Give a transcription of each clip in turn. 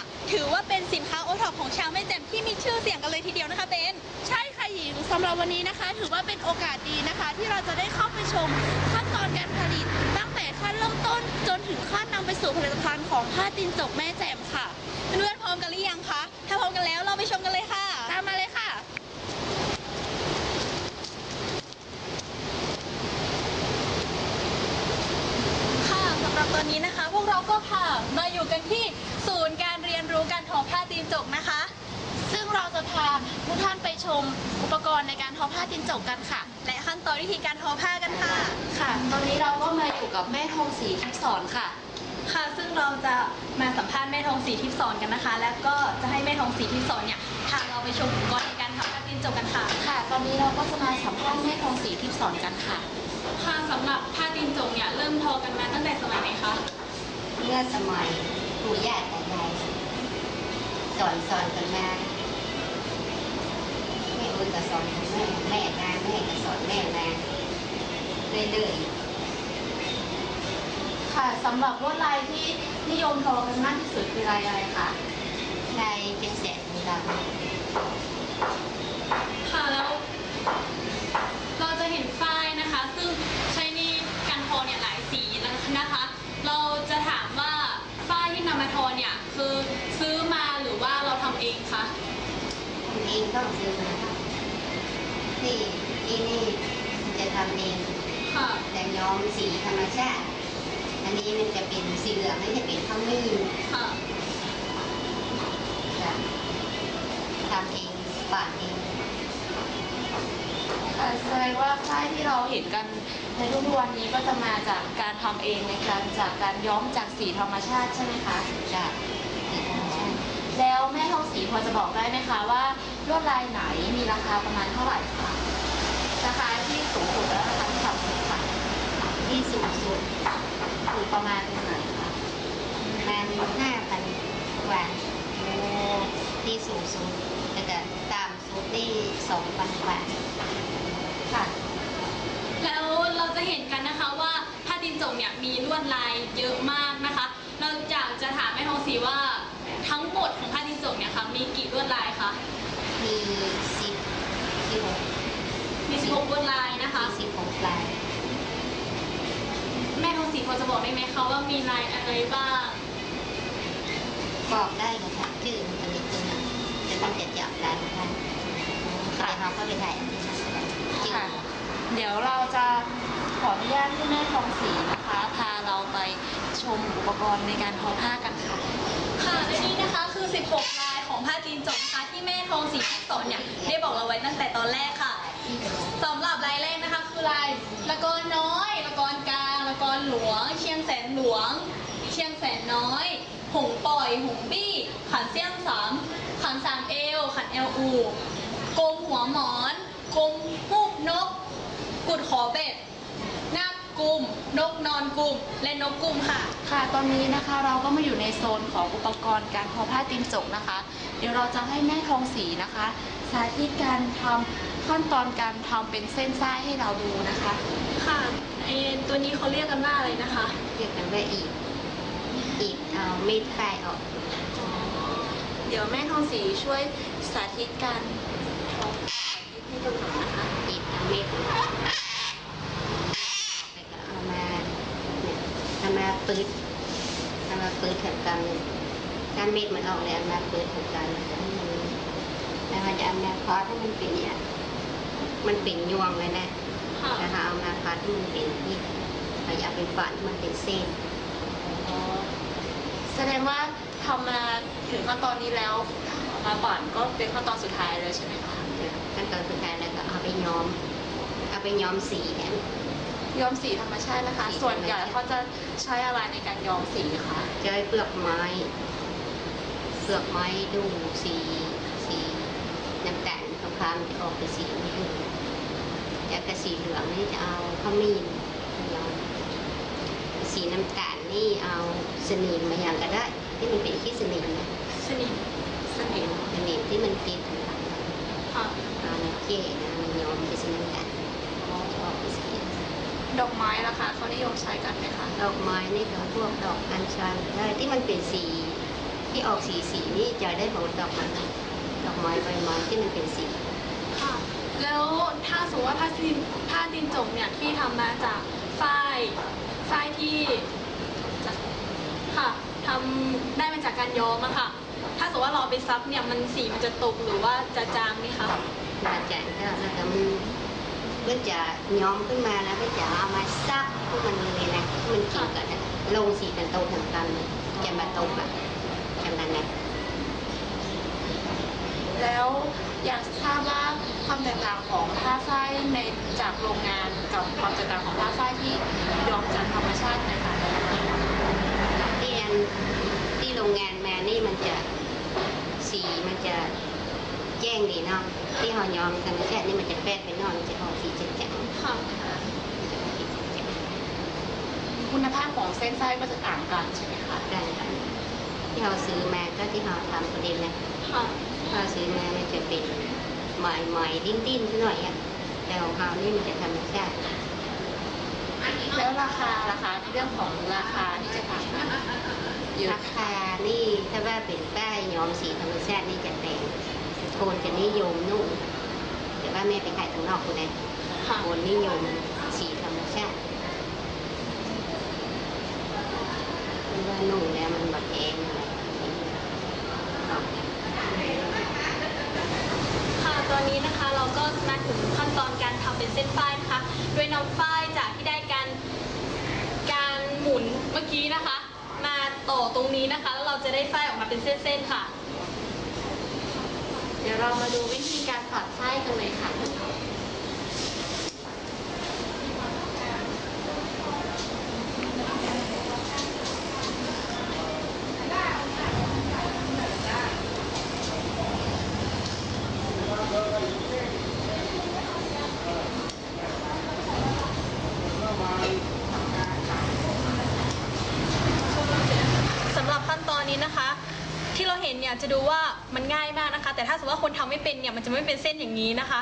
เนี่ยถือว่าเป็นสินค้าโอท็อปของชาวแม่แจ่มที่มีชื่อเสียงกันเลยทีเดียวนะคะเบนใช่ค่ะหญิงสำหรับวันนี้นะคะ ถือว่าเป็นโอกาสดีนะคะ ที่เราจะได้เข้าไปชมขั้นตอนการผลิต ตั้งแต่ขั้นเริ่มต้นจนถึงขั้นนำไปสู่ผลิตภัณฑ์ของผ้าตีนจกแม่แจ่มค่ะเพื่อนๆพร้อมกันหรือยังคะถ้าพร้อมกันแล้วเราไปชมกันเลยค่ะ ตามมาเลยค่ะ ค่ะสำหรับตอนนี้นะคะ พวกเราก็พามาอยู่กันที่ศูนย์การเรียนรู้การทอผ้าตีนจกนะคะ ซึ่งเราจะพาทุกท่านไปช มอุปกรณ์ในการทอผ้าตีนจกกันค่ะ และขั้นตอนวิธีการทอผ้ากันค่ะ ค่ะ ตอนนี้เราก็มาอยู่กับแม่ทองศรีทิพย์สอนค่ะ ค่ะ ซึ่งเราจะมาสัมภาษณ์แม่ทองศรีทิพย์สอนกันนะคะ แล้วก็จะให้แม่ทองศรีทิพย์สอนเนี่ยพาเราไปชมอุปกรณ์ในการทำผ้าตีนจกกันค่ะ ค่ะ ตอนนี้เราก็จะมาสัมภาษณ์แม่ทองศรีทิพย์สอนกันค่ะ ค่ะสำหรับผ้าตีนจกเนี่ยเริ่มทอกันมาตั้งแต่สมัยไหนคะ เมื่อสมัยปู่ย่าตายายสอนสอนกันมา แม่อุ้ยก็สอนของแม่แม่มาแม่ก็สอนแม่มาเรื่อยๆค่ะสำหรับลวดลายที่นิยมทอกันมากที่สุดคือลายอะไรคะลายเป็นแสนดำค่ะแล้วเราจะเห็นฝ้ายนะคะ ซึ่งใช้ในการทอเนี่ยหลายสีนะคะ เราจะถามว่าฝ้ายที่นำมาทอเนี่ยคือซื้อมาหรือว่าเราทำเองคะทำเองต้องซื้อมา ที่ที่นี่จะทำเองค่ะแต่ย้อมสีธรรมชาติ อันนี้มันจะเป็นสีเหลืองนี่จะเป็นข้าวมีนค่ะจ้ะทำเองปั่นเองค่ะแสดงว่าฝ้ายที่เราเห็นกันในทุกๆวันนี้ก็จะมาจากการทำเองในการจากการย้อมจากสีธรรมชาติใช่ไหมคะจ้ะสีธรรมชาติ แล้วแม่ทองศรีพอจะบอกได้ไหมคะว่าลวดลายไหนมีราคาประมาณเท่าไหร่คะราคาที่สูงสุดและราคาที่ต่ำสุดค่ะที่สูงสุดอยู่ประมาณเท่าไหร่คะประมาณห้าพันกว่าที่สูงสุดแล้วก็ต่ำสุดที่สองพันกว่าค่ะแล้วเราจะเห็นกันนะคะว่าผ้าตีนจกเนี่ยมีลวดลายเยอะมากนะคะ เราอยากจะถามแม่ทองศรีว่า มีกี่ลวดลายคะ มีสิบสิบหกมี16ลวดลายนะคะสิบหกลาย แม่ทองศรีพอจะบอกได้ไหมคะว่ามีลายอะไรบ้าง บอกได้เลยค่ะชื่อมันจะมีตัวนั้นแต่มันจะจับได้ไม่ได้แต่เราก็ไปถ่ายอันนี้มาแสดงชื่อค่ะ เดี๋ยวเราจะขออนุญาตให้แม่ทองศรีนะคะ พาเราไปชมอุปกรณ์ในการทอผ้ากันค่ะ ค่ะและนี่นะคะคือ 16ลาย ของผ้าตีนจกนะคะที่แม่ทองศรีที่สอนเนี่ยได้บอกเราไว้ตั้งแต่ตอนแรกค่ะสำหรับลายแรกนะคะ คือลายละกรน้อยละกรกลางละกรหลวง เชียงแสนหลวง เชียงแสนน้อย หงปล่อย หงบี้ ขันเสี่ยงสามขันสามเอว ขันเอลอูกลมหัวหมอนกลมหูบนก กุดขอเบ็ดนาคกุมนกนอนกุมและนกกุมค่ะ ค่ะ ตอนนี้นะคะเราก็มาอยู่ในโซนของอุปกรณ์การทอผ้าตีนจกนะคะ เดี๋ยวเราจะให้แม่ทองศรีนะคะ สาธิตการทำขั้นตอนการทำเป็นเส้นส้ายให้เราดูนะคะ ค่ะไอตัวนี้เขาเรียกกันว่าอะไรนะคะเรียกกันว่าอีกอีกเอาเม็ดฝ้ายออก เดี๋ยวแม่ทองศรีช่วยสาธิตการทอให้ดูหน่อยนะคะอีกเอาเม็ดออกแล้วก็เอามาเนี่ยเอามาปืดเอามาปืดแถวกลาง ถ้าเม็ดมันออกแล้วเอามาปืดแถวกลางแล้วก็ให้มันแล้วมันจะเอามาคอสให้มันเป็นเนี่ยมันเป็นยวงเลยนะค่ะนะคะเอามาพัดให้มันเป็นที่เราอยากเป็นฝันมันเป็นเส้นแสดงว่าทำมาถึงขั้นตอนนี้แล้วมาปั่นก็เป็นขั้นตอนสุดท้ายเลยใช่ไหมคะขั้นตอนสุดท้ายแล้วก็เอาไปย้อม เอาไปย้อมสีแทนย้อมสีธรรมชาตินะคะสีธรรมชาติส่วนใหญ่เขาจะใช้อะไรในการย้อมสีคะจะให้เปลือกไม้เป ลือกไม้ดูสีสีน้ำตาลขาวๆมันจะออกเป็นสีไม่ดูแล้วก็สีเหลืองนี่จะเอาขมิ้นมาย้อมสีน้ำตาลนี่เอาสนิมมาอย่างก็ได้ที่มันเป็นขี้สนิมนะสนิมสนิมสนิมที่มันติดค่ะเอาเจ๊นะมันย้อมเป็นสีน้ำตาลออกเป็นสีดอกไม้ล่ะคะเขานิยมใช้กันไหมคะดอกไม้นี่ก็พวกดอกอัญชันได้ที่มันเป็นสี ที่ออกสีสีนี่จะได้บอกว่าดอกไม้ดอกไม้ใบไม้ที่มันเป็นสี ค่ะ แล้วถ้าสมมติว่าผ้าตีนผ้าตีนจกเนี่ยที่ทำมาจากฝ้ายฝ้ายที่จากค่ะทำได้มาจากการย้อมอะค่ะ ถ้าสมมติว่าเราเอาไปซับเนี่ยมันสีมันจะตกหรือว่าจะจางไหมคะ บาดใจก็แล้วแต่มันก็จะย้อมขึ้นมาแล้วก็จะเอามาซักพวกมันเลยนะให้มันกินกันนะลงสีกันโตทำกันเลยจะมาตกอะจำ นั้นนะแล้วอยากทราบว่าความแตกต่างของผ้าฝ้ายในจากโรงงานกับความแตกต่างของผ้าฝ้ายที่ย้อมจากธรรมชาตินะคะที่อันที่โรงงานมานี่มันจะสีมันจะแจ้งดีเนาะที่เขาย้อมธรรมชาตินี่มันจะแปดไปนอกมันจะออกสีจางๆค่ะคุณภาพของเส้นฝ้ายก็จะต่างกันใช่ไหมคะได้กัน ที่เราซื้อมาก็ที่เราทำประเด็นนะค่ะถ้าซื้อมามันจะเป็นใหม่ๆดิ้นดิ้นๆหน่อยอะแต่ของเรานี่มันจะธรรมชาติแล้วราคาราคาเรื่องของราคาที่จะต่างกันเยอะราคานี่ถ้าว่าเป็นป้ายย้อมสีธรรมชาตินี่จะแพงโทนจะนิยมนุ่มแต่ว่าแม่ไปขายข้างนอกคุณนะค่ะโทนนิยมสีธรรมชาติเพราะว่านุ่มแล้วมัน ค่ะตอนนี้นะคะเราก็มาถึงขั้นตอนการทำเป็นเส้นฝ้ายนะคะ โดยนำฝ้ายจากที่ได้การการหมุนเมื่อกี้นะคะ มาต่อตรงนี้นะคะแล้วเราจะได้ฝ้ายออกมาเป็นเส้นๆค่ะ เดี๋ยวเรามาดูวิธีการปัดไส้กันเลยค่ะ สำหรับขั้นตอนนี้นะคะ ที่ เราเห็นเนี่ยจะดูว่ามันง่ายมากนะคะ แต่ถ้าสมมติว่าคนทำไม่เป็นเนี่ยมันจะไม่เป็นเส้นอย่างนี้นะคะ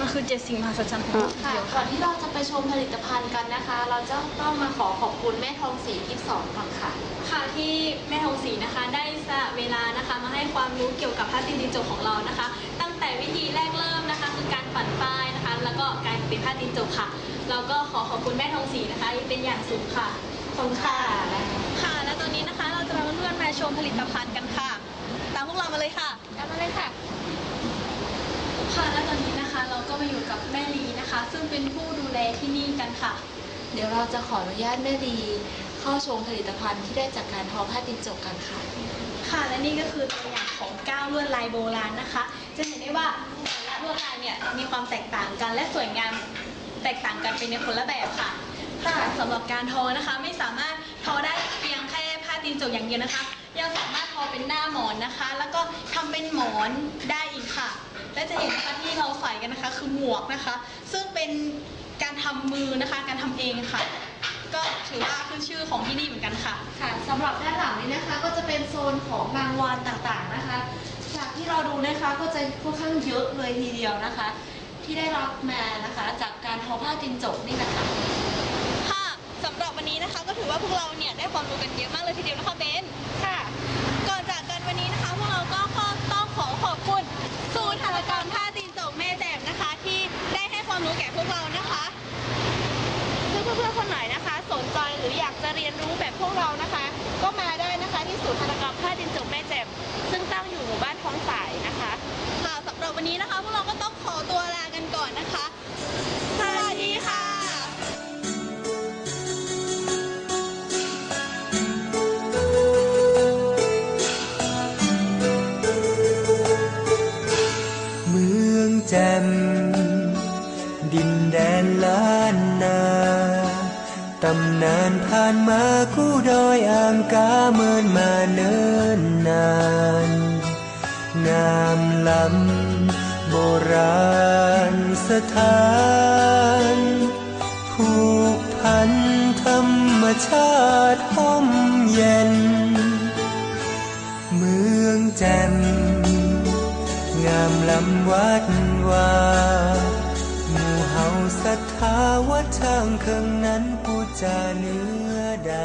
มันคือเจ็ดสิ่งมหัศจรรย์ของโลกทีค่ะเดียวก่ค่ะอนที่เราจะไปชมผลิตภัณฑ์กันนะคะ เราจะต้องมาขอขอบคุณแม่ทองศรีทิพย์สอนก่อนค่ะ ค่ะที่แม่ทองศรีนะคะ ได้สละเวลานะคะ มาให้ความรู้เกี่ยวกับผ้าตีนตีนจกของเรานะคะ ตั้งแต่วิธีแรกเริ่ม นะคะคือการปั่นฝ้ายนะคะ แล้วก็การเป็นผ้าตีนจกค่ะ เราก็ขอขอบคุณแม่ทองศรีนะคะเป็นอย่างสูงค่ะขอบคุณค่ะค่ะ และตอนนี้นะคะเราจะมาเพื่อนๆมาชมผลิตภัณฑ์กันค่ะ ตามพวกเรามาเลยค่ะตามมาเลยค่ะ ค่ะและตอนนี้นะคะเราก็มาอยู่กับแม่ลีนะคะ ซึ่งเป็นผู้ดูแลที่นี่กันค่ะ เดี๋ยวเราจะขออนุญาตแม่ดีเข้าชมผลิตภัณฑ์ที่ได้จากการทอผ้าตินจกกันค่ะ ค่ะ และนี่ก็คือตัวอย่างของก้าวลวดลายโบราณนะคะ จะเห็นได้ว่าแต่ละลวดลายเนี่ยมีความแตกต่างกันและสวยงามแตกต่างกันเป็นในคนละแบบค่ะ ค่ะสำหรับการทอนะคะไม่สามารถทอได้เพียงแค่ผ้าตีนจกอย่างเดียวนะคะ ยังสามารถทอเป็นหน้าหมอนนะคะ แล้วก็ทำเป็นหมอนได้อีกค่ะ และจะเห็นนะคะที่เราใส่กันนะคะ คือหมวกนะคะ ซึ่งเป็นการทำมือนะคะ การทำเองค่ะ ก็ถือว่าขึ้นชื่อของที่นี่เหมือนกันค่ะ ค่ะสำหรับด้านหลังนี้นะคะก็จะเป็นโซนของรางวัลต่างๆนะคะ จากที่เราดูนะคะก็จะค่อนข้างเยอะเลยทีเดียวนะคะ ที่ได้รับมานะคะจากการทอผ้าตินจกนี่นะคะ ค่ะสำหรับวันนี้นะคะก็ถือว่าพวกเราเนี่ยได้ความรู้กันเยอะมาก ดินแดนล้านนา ตำนานผ่านมาคู่ดอยอ่างกาเมินมาเนิ่นนาน งามล้ำโบราณสถาน ผูกพันธรรมชาติห้อมเย็น เมืองแจ่มงามลำวัดวา ศรัทธาว่าทางเคืองนั้นผู้จาเนื้อใด